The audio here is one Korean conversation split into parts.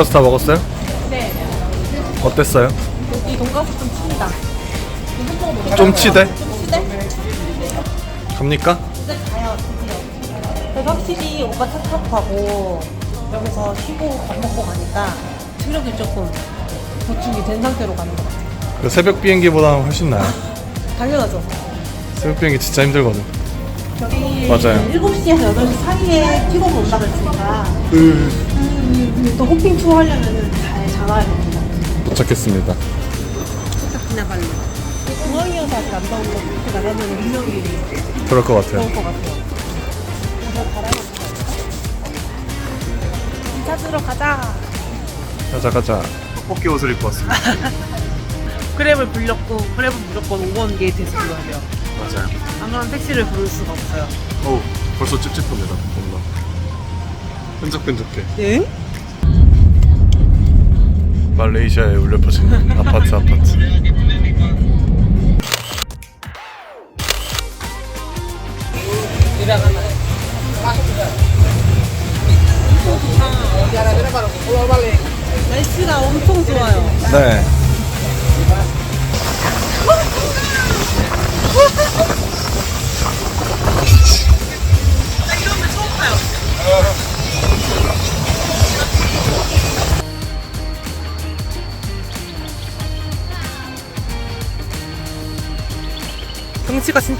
돈까스 다 먹었어요? 네. 어땠어요? 이 돈가스 좀 칩니다. 좀 치대? 좀 치대? 갑니까? 이제 가요, 드디어. 그래서 확실히 오빠 차 타고 가고 여기서 쉬고 밥 먹고 가니까 체력이 조금 보충이 된 상태로 가는 것 같아요. 그 새벽 비행기보다는 훨씬 나아요. 당연하죠. 새벽 비행기 진짜 힘들거든. 저희 맞아요. 7시에서 8시 사이에 픽업 온다고 했으니까 음, 또 호핑 투어 하려면 잘 잡아야 됩니다. 도착했습니다. 발루. 공항이어서 아직 안 나온 거 이렇게 나가면 분명히 그럴 것 같아요. 좋을 것 같아요. 그래서 거 찾으러 가자. 가자 가자. 떡볶이 옷을 입고 왔습니다. 그랩을 불렸고 그랩은 무조건 5번 게이트에서 불러야 돼요. 맞아요. 안 그러면 택시를 부를 수가 없어요. 오 벌써 찝찝합니다. 뭔가 끈적끈적해. 응? 말레이시아에 울려 퍼지는 아파트 아파트. 날씨가 엄청 좋아요. 네.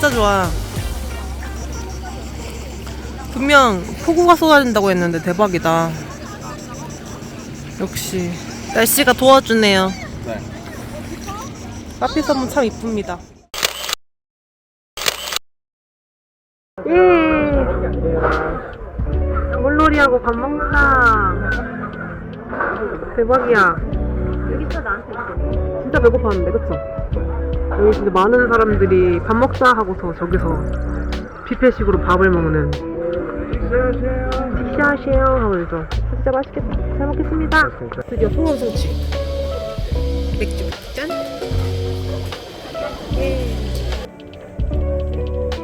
진짜 좋아. 분명 폭우가 쏟아진다고 했는데 대박이다. 역시 날씨가 도와주네요. 네. 카피 선물 참 이쁩니다. 예. 물놀이하고 밥 먹자. 대박이야. 여기 또 나한테 있어. 진짜 배고팠는데, 그쵸? 여기 진짜 많은 사람들이 밥 먹자 하고서 저기서 뷔페식으로 밥을 먹는. 식사하세요 하면서 진짜 맛있겠다. 잘 먹겠습니다. 드디어 소원 성취. 맥주 짠. 예.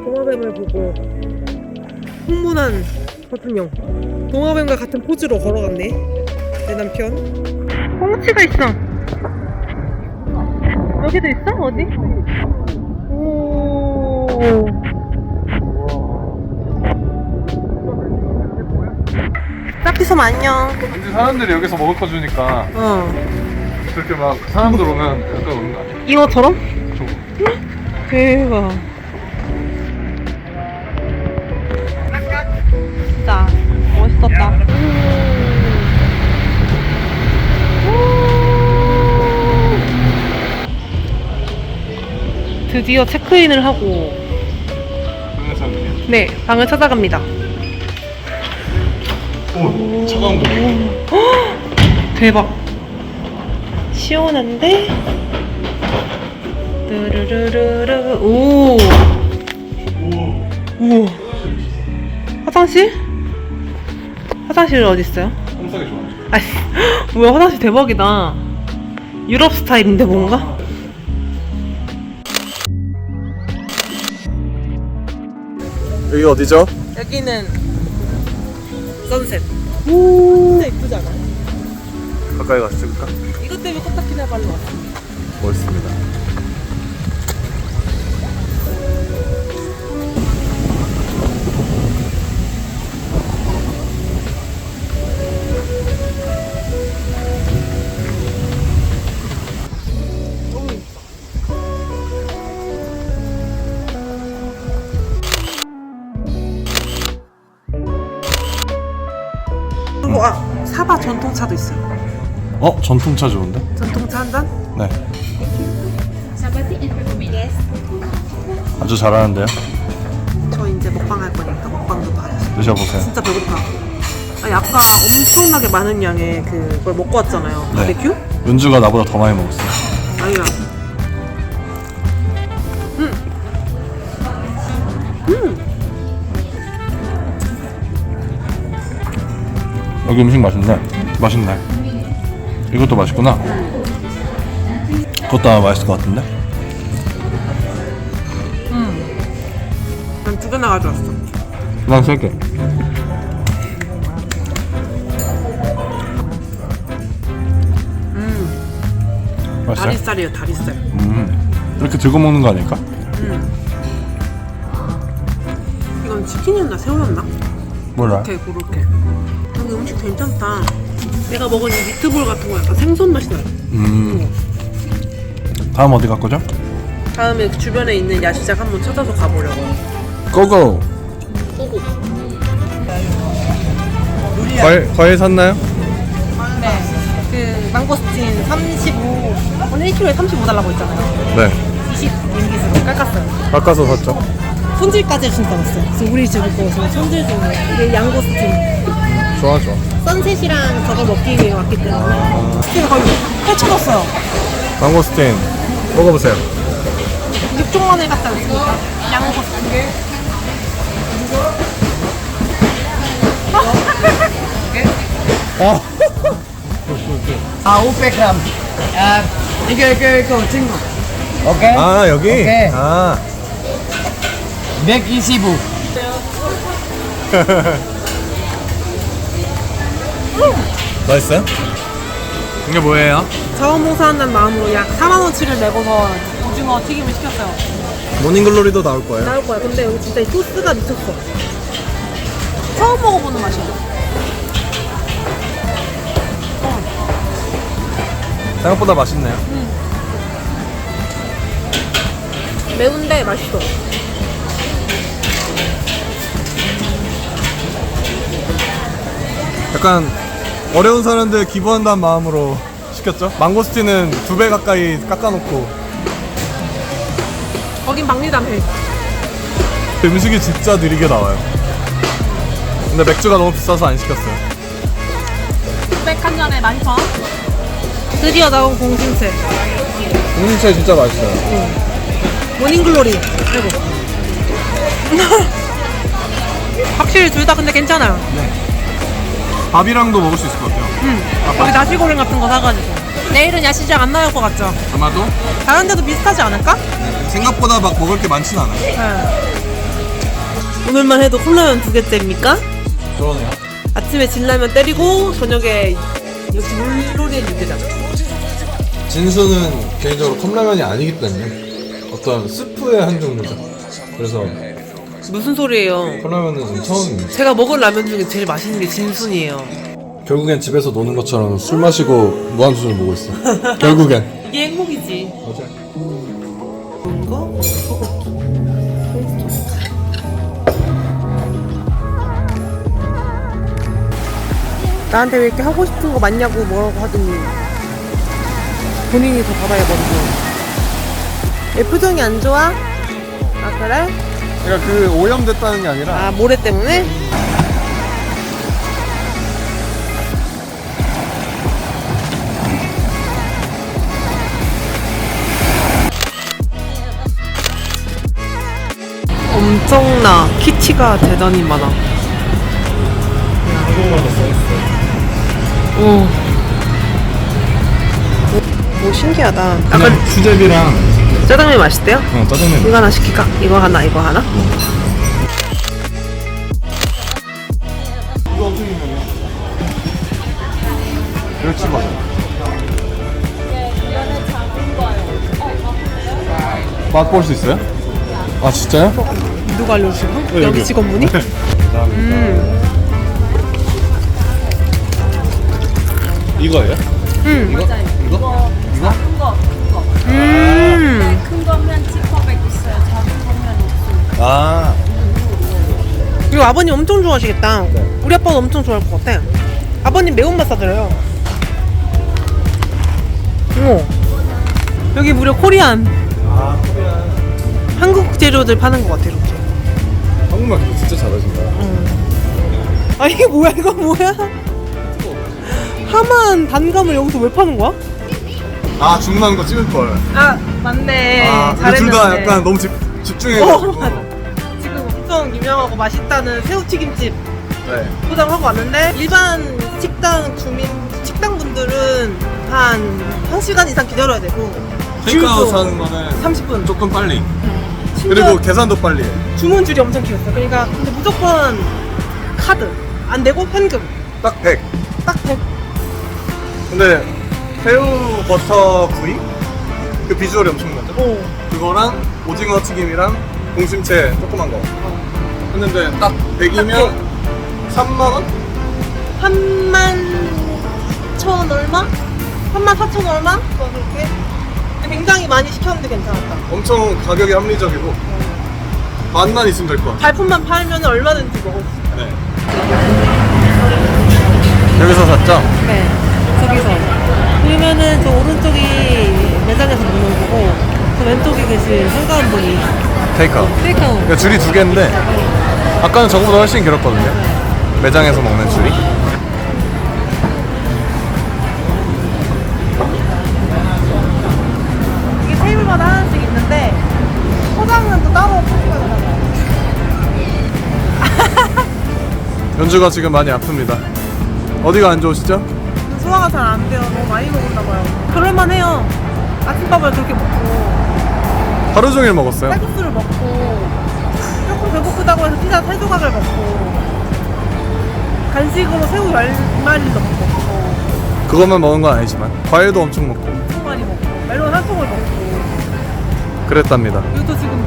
동화뱀을 보고 흥분한 허준영. 동화뱀과 같은 포즈로 걸어갔네. 내 남편. 홍치가 있어. 여기도 있어? 어디? 오. 짝피섬 안녕. 근데 사람들이 여기서 먹을 거 주니까 어. 그렇게 막 사람들 오면 가까이 오는 거 아니야? 잉어처럼? 좀. 대박. 드디어 체크인을 하고. 네 방을 찾아갑니다. 오 차가운 거. 대박. 시원한데? 르르르르르 오. 우와. 화장실? 화장실 어디 있어요? 홈싸기 좋아하죠. 아니, 뭐야 화장실 대박이다. 유럽 스타일인데 뭔가? 여기 어디죠? 여기는 선셋. 오. 진짜 이쁘지 않아요? 가까이 가서 찍을까? 이것 때문에 코타키나발루 왔습니다. 멋있습니다. 사바 전통차도 있어요. 어 전통차 좋은데? 전통차 한 잔? 네. 아주 잘하는데요. 저 이제 먹방 할 거니까 먹방도 봐야죠. 드셔보세요. 진짜 배고파. 아니 아까 엄청나게 많은 양의 그걸 먹고 왔잖아요. 네. 바베큐? 은주가 나보다 더 많이 먹었어요. 아니야. 여기 음식 맛있네. 맛있네. 이것도 맛있구나. 그것도 아마 맛있을 것 같은데? 음. 하나 가져왔어. 난 세개 음, 맛있어요? 다리살이에요, 다리살. 음. 이렇게 들고 먹는 거 아닐까? 음. 이건 치킨이었나 새우였나? 몰라 이렇게 그렇게. 여기 음식 괜찮다. 내가 먹은 이 미트볼 같은 거 약간 생선 맛이 나요. 음. 다음 어디 갈 거죠? 다음에 그 주변에 있는 야시장 한번 찾아서 가보려고. 고고 오고. 과일, 과일 샀나요? 네. 그 망고스틴 35. 오늘 1kg에 35 달라고 했잖아요. 네 20 링깃으로 깎았어요. 깎아서 샀죠 손질까지 진짜 넣었어요. 그래서 우리 거 지금 손질 중에 이게 양고스틴. 좋아 좋아 선셋이랑 저거 먹기 위해 왔기 때문에 스틴을 거의 펼쳐놨어요. 망고스틴 먹어보세요 6종만 해갔지 않습니까? 양고스틴. 아 아, 500g. 아, 이거 이거 이거 친구. 오케이. 아 여기? 오케이. 아 125. 맛있어요? 이게 뭐예요? 자원봉사한다는 마음으로 약 4만원치를 내고서 오징어 튀김을 시켰어요. 모닝글로리도 나올 거예요 나올 거야. 근데 여기 진짜 이 소스가 미쳤어. 처음 먹어보는 맛이야. 생각보다 맛있네요 매운데 맛있어. 약간 어려운 사람들 기부한다는 마음으로 시켰죠 망고스틴은 두 배 가까이 깎아놓고 거긴 박리담 해. 음식이 진짜 느리게 나와요 근데 맥주가 너무 비싸서 안 시켰어요 백한 잔에 12,000원. 드디어 나온 공신채. 공진채 진짜 맛있어요 모닝글로리. 아이고. 확실히 둘 다 근데 괜찮아요. 밥이랑도 먹을 수 있을 것 같아요 응. 여기 나시고랭 같은 거 사가지고. 내일은 야시장 안 나올 것 같죠? 아마도 다른 데도 비슷하지 않을까? 생각보다 막 먹을 게 많진 않아요 네. 오늘만 해도 컵라면 두 개째입니까? 그러네요 아침에 진라면 때리고 저녁에 역시 물놀이에 유대장. 진수는 개인적으로 컵라면이 아니기 때문에 어떤 스프의 한 종류죠 그래서 무슨 소리예요? 컵라면은 처음입니다 제가 먹은 라면 중에 제일 맛있는 게 진순이에요. 결국엔 집에서 노는 것처럼 술 마시고 무한도전을 보고 있어 결국엔 이게 행복이지. 맞아 이거? 나한테 왜 이렇게 하고 싶은 거 많냐고 뭐라고 하더니 본인이 더 받아야 먼저 왜 표정이 안 좋아? 아 그래? 그러니까 그 오염됐다는 게 아니라 아 모래 때문에? 엄청나 키티가 대단히 많아 오. 오 신기하다 약간 그냥 수제비랑 짜장면 맛있대요? 어, 짜장면 이거 하나 시킬까? 이거 하나 이거 하나? 이거 어떻게 있냐면 멸치 버섯 맛볼 수 있어요? 아 진짜요? 누가 알려주신 거? 네, 여기. 직원분이? 감사합니다 음. 이거예요? 음. 이거? 이거? 아버님 엄청 좋아하시겠다. 네. 우리 아빠도 엄청 좋아할 것 같아. 아버님 매운맛 사드려요. 어. 여기 무려 코리안. 아, 한국 재료들 파는 것 같아, 이렇게. 한국말 근데 진짜 잘하신다 아, 이게 뭐야, 이거 뭐야? 하만 단감을 여기서 왜 파는 거야? 아 주문하는 거 찍을 걸 아, 맞네. 아, 둘다 약간 너무 집, 어, 집중해가지고 맞아. 엄청 유명하고 맛있다는 새우튀김집 네. 포장하고 왔는데 일반 식당 주민 식당 분들은 한 1시간 이상 기다려야 되고 테이크아웃 줄도 하는 거는 30분. 조금 빨리. 심지어 그리고 계산도 빨리 해. 주문 줄이 엄청 길었어요. 그러니까 근데 무조건 카드 안 되고 현금 딱 100. 딱 100. 근데 새우 버터 구이? 그 비주얼이 엄청 나죠? 오. 그거랑 오징어 튀김이랑 공심채 조그만 거. 했는데 딱 100이면 딱 3만 원? 3만 천 얼마? 3만 4천 얼마? 뭐 그렇게. 굉장히 많이 시켰는데 괜찮았다. 엄청 가격이 합리적이고 맛만 있으면 될 것 같아. 발품만 팔면 얼마든지 먹을 수 있어. 네. 여기서 샀죠? 네, 저기서. 그러면은 저 오른쪽이 매장에서 먹는 거고, 저 왼쪽에 계신 한가한 분이 테이크아웃. 테이크아웃. 그러니까 줄이 두 개인데 아까는 저거보다 훨씬 길었거든요. 매장에서 먹는 줄이. 이게 테이블마다 하나씩 있는데, 포장은 또 따로 되잖아요. 연주가 지금 많이 아픕니다. 어디가 안 좋으시죠? 소화가 잘 안 돼요. 너무 많이 먹었나 봐요. 그럴만 해요. 아침밥을 그렇게 먹고, 하루 종일 먹었어요. 쌀국수를 먹고, 조금 배고프다고 해서 피자 세 조각을 먹고, 간식으로 새우 열 마리를 먹고, 그것만 먹은 건 아니지만 과일도 엄청 먹고 엄청 많이 먹고, 멜론 한 통을 먹고, 그랬답니다. 이것도 지금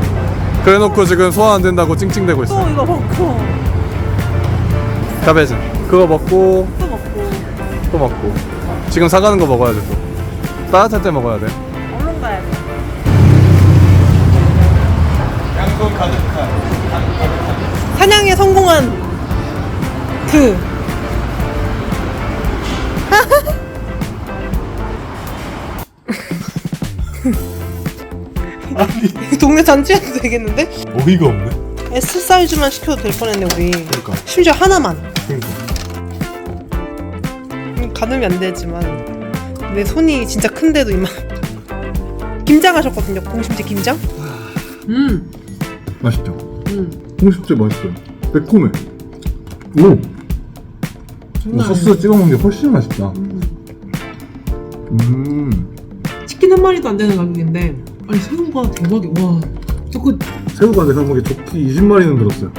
그래놓고 지금 소화 안 된다고 찡찡대고 또 있어요. 이거 먹고, 가베진. 그거 먹고 또 먹고, 또 먹고. 지금 사가는 거 먹어야 돼 또. 따뜻할 때 먹어야 돼. 양손 가득한. 사냥에 성공한 그 동네 잔치해도 되겠는데? 어이가 없네. S 사이즈만 시켜도 될 뻔했네 우리 그러니까. 심지어 하나만 그러니까. 음, 가늠이 안 되지만 내 손이 진짜 큰데도 이만 김장 하셨거든요 공심채 김장? 음, 맛있죠? 음. 홍식제 맛있어요. 매콤해. 오. 장난 소스 찍어 먹는 게 훨씬 맛있다. 음. 치킨 한 마리도 안 되는 가격인데 아니 새우가 대박이야 와 저거 새우가 내가 보기에 좋기 20마리는 들었어요.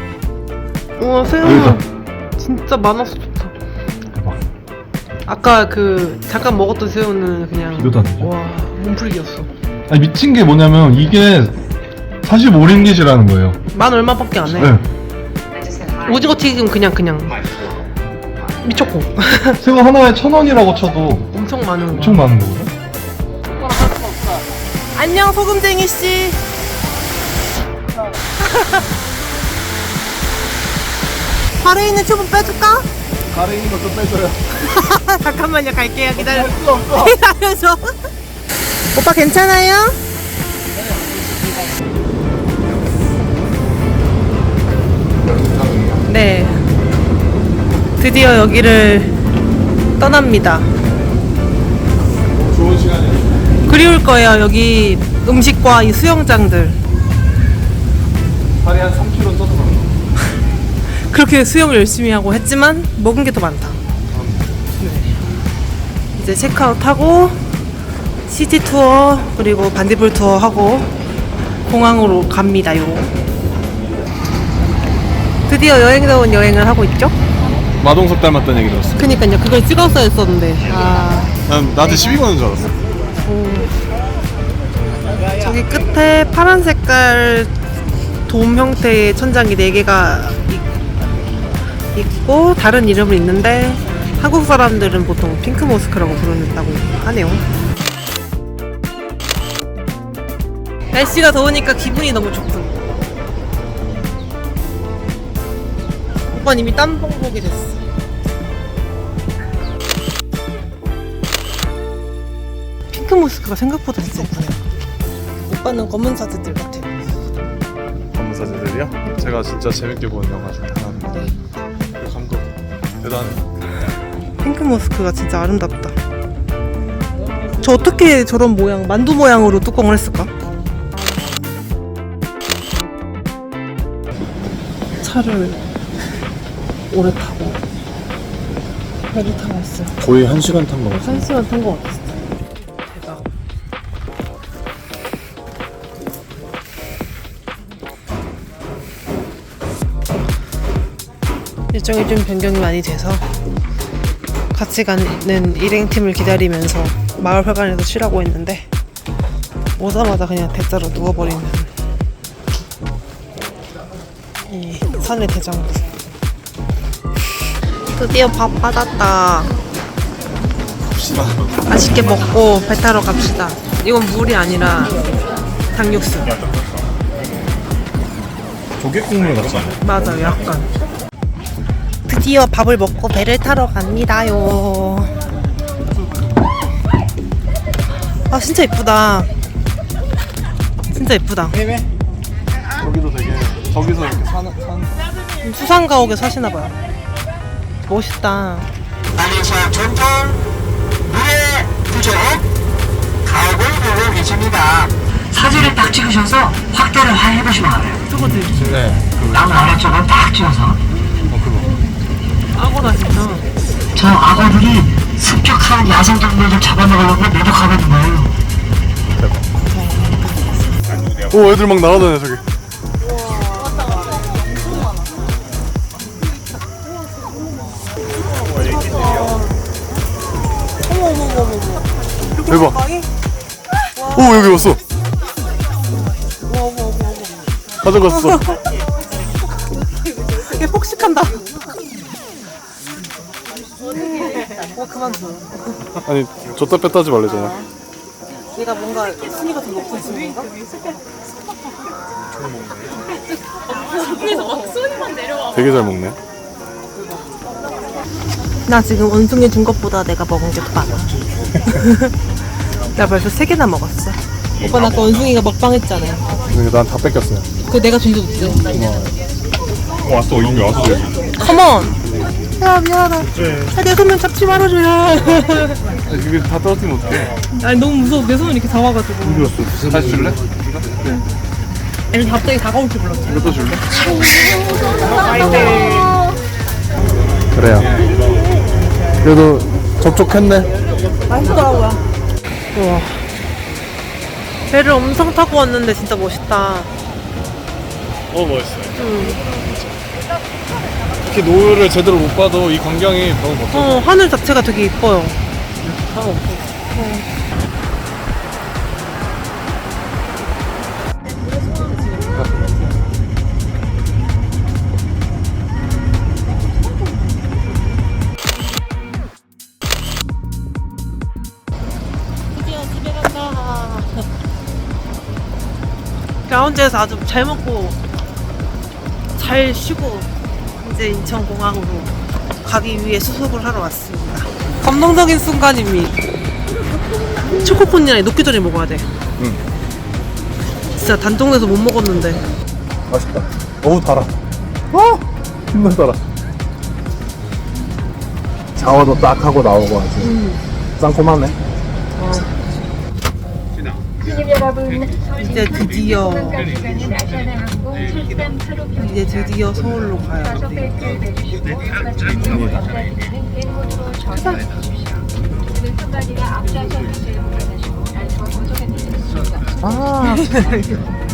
우와 새우. 진짜 많아서 좋다 대박. 아까 그 잠깐 먹었던 새우는 그냥 비교도 안 되죠? 와 몸풀기였어 아니 미친 게 뭐냐면 이게 45링깃이라는 거예요. 만 얼마밖에 안 해 네. 오징어 튀김 그냥 그냥 미쳤고 새우 하나에 천 원이라고 쳐도 엄청 많은 거 엄청 많은 거거든. 안녕 소금쟁이 씨 발에 있는 튜브 빼줄까? 가래 있는 것도 빼줘요. 잠깐만요 갈게요 기다려 기다려줘 오빠 괜찮아요? 네 드디어 여기를 떠납니다 좋은 시간이에요. 그리울 거예요 여기 음식과 이 수영장들 발이 한 3kg 쪄서 그런 거. 그렇게 수영을 열심히 하고 했지만 먹은 게 더 많다. 네. 이제 체크아웃 하고 시티 투어 그리고 반디불 투어 하고 공항으로 갑니다 요. 드디어 여행다운 여행을 하고 있죠? 마동석 닮았다는 얘기 들었어. 그니까요 그걸 찍었어야 했었는데 아 난 나한테 시비 거는 줄 알았어. 저기 끝에 파란 색깔 돔 형태의 천장이 4개가 있고 다른 이름은 있는데 한국 사람들은 보통 핑크 모스크라고 부른다고 하네요. 날씨가 더우니까 기분이 너무 좋군. 오빠 이미 땀 봉복이 됐어. 핑크 모스크가 생각보다 진짜 예쁘네요. 오빠는 검은 사제들 같아요. 검은 사진들이요? 제가 진짜 재밌게 본 영화 중에 하나입니다. 네. 그 감독 대단해. 핑크 모스크가 진짜 아름답다. 저 어떻게 저런 모양, 만두 모양으로 뚜껑을 했을까? 차를 오래 타고 배를 타고 왔어요. 거의 한 시간 탄 거 같아요. 한 시간 탄 거 같았어요. 대박. 일정이 좀 변경이 많이 돼서 같이 가는 일행팀을 기다리면서 마을회관에서 쉬라고 했는데 오자마자 그냥 대자로 누워버리는 이 산의 대장부. 드디어 밥 받았다 갑시다. 맛있게 먹고 배 타러 갑시다 이건 물이 아니라 닭육수 조개 국물 같지 않아? 맞아요, 약간. 드디어 밥을 먹고 배를 타러 갑니다요. 아, 진짜 예쁘다. 진짜 예쁘다. 저기도 되게 저기서 이렇게 사는 산 수상 가옥에 사시나 봐요. 멋있다. 말레이시아 전통 물의 구조 가옥을 보고 계십니다. 사진을 딱 찍으셔서 확대를 해보시면 알아요. 저거들. 네. 나무 아래쪽은 딱 찍어서 어 그거. 악어다, 진짜. 저 악어들이 습격하는 야생 동물들 잡아먹으려고 노력하고 있는 거예요. 오 애들 막 날아다녀 저기. 대박. 오 여기 왔어. 가져갔어. 얘 폭식한다. 어, 그만 둬. 아니 줬다 뺐다 하지 말래잖아. 얘가 뭔가 순위가 더 높은 친구인가? 되게 잘 먹네. 나 지금 원숭이 준 것보다 내가 먹은 게 더 많아. 나 벌써 세 개나 먹었어. 오빠 나 아까 원숭이가 먹방 했잖아. 근데 난다 뺏겼어요. 그 내가 준적 있지? 어, 왔어, 여기 왔어. 컴온! 야 미안하다. 아, 내 손만 잡지 말아줘요. 이게 다 떨어뜨리면 어떡해. 아니 너무 무서워. 내 손을 이렇게 잡아가지고. 다시 줄래? 아니 갑자기 다가올 줄 몰랐어. 이것도 줄래? 그래요. 그래도 접촉했네. 맛있더라고요. 우와. 배를 엄청 타고 왔는데 진짜 멋있다. 어 멋있어요. 특히 노을을 제대로 못 봐도 이 광경이 너무 멋져. 어, 하늘 자체가 되게 이뻐요. 드디어 라운지에서 아주 잘 먹고 잘 쉬고 이제 인천공항으로 가기 위해 수속을 하러 왔습니다. 감동적인 순간입니다. 초코콘이랑 녹기 전에 먹어야 돼. 응. 진짜 단종돼서 못 먹었는데. 맛있다. 어우 달아. 어! 힘나 달아. 샤워도 딱 하고 나오고 아주 쌍콤하네. 이제 드디어 이제 드디어 서울로 가요. 아